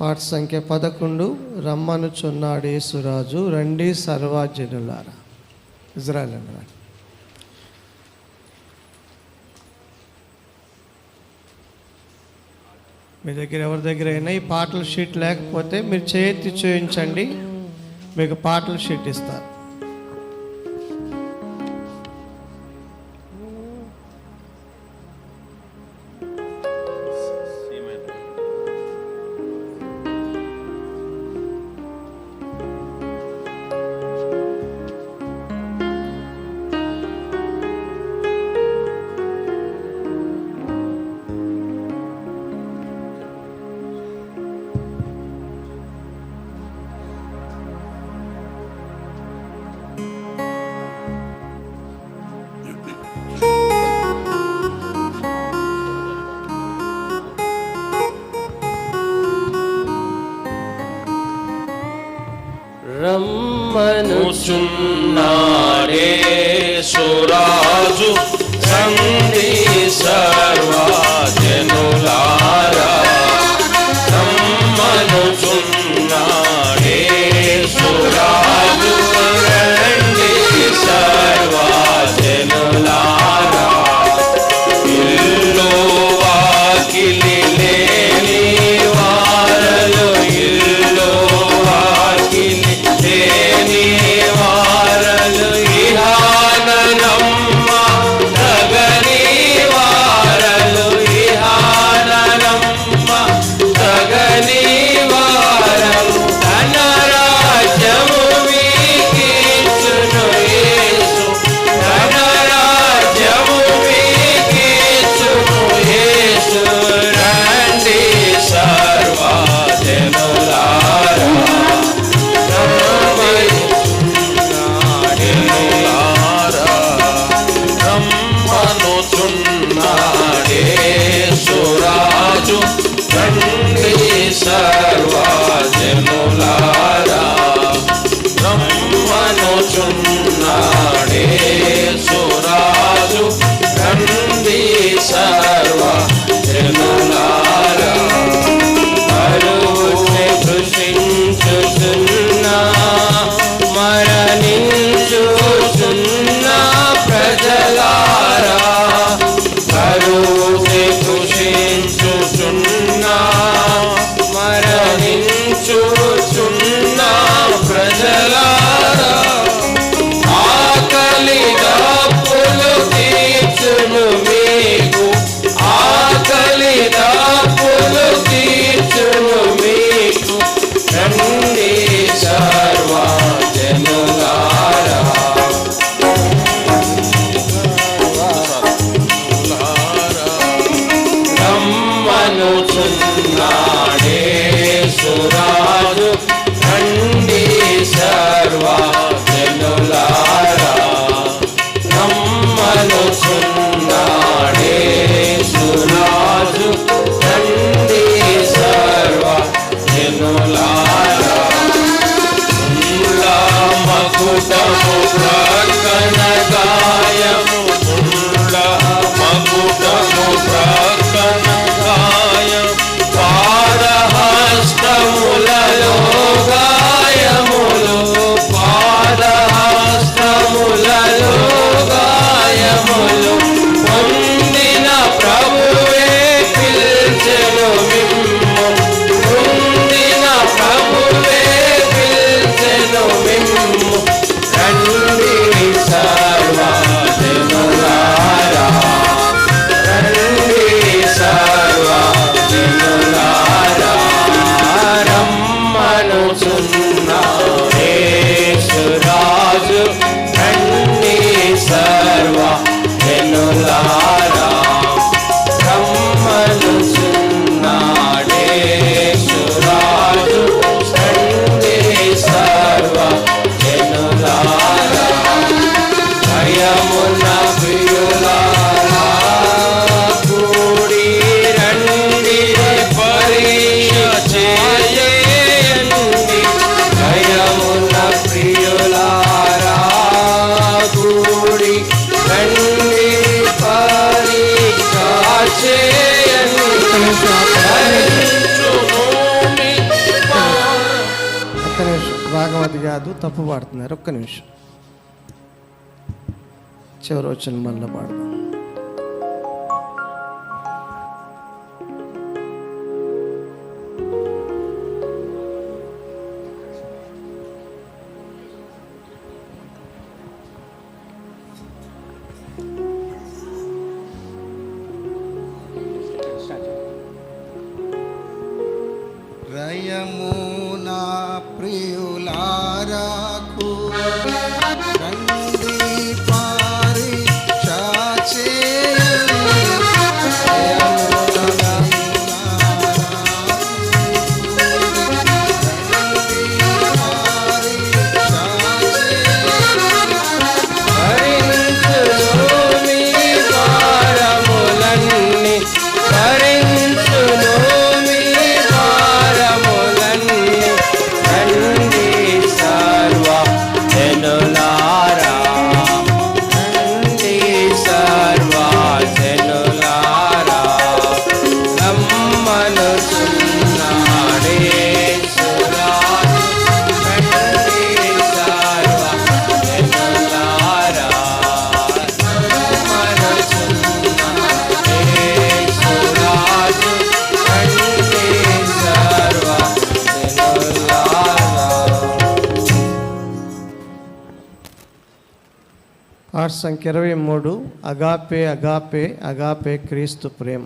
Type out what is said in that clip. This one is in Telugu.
పాట సంఖ్య పదకొండు రమ్మనుచున్నాడు యేసురాజు రండి సర్వాజనులారా. ఇజ్రాయల్ అండి మీ దగ్గర ఎవరి దగ్గర అయినా ఈ పాటల షీట్ లేకపోతే మీరు చేతి చూపించండి మీకు పాటల షీట్ ఇస్తారు. చూచున్నాడే సురాజు సంధి సర్వాజనులా mucho భాగవతి కాదు తప్పు పాడుతున్నారు. ఒక్క నిమిషం. చివరి వచ్చిన మళ్ళీ పాడదాం. పాట సంఖ్య ఇరవై మూడు అగాపే అగాపే అగాపే క్రీస్తు ప్రేమ.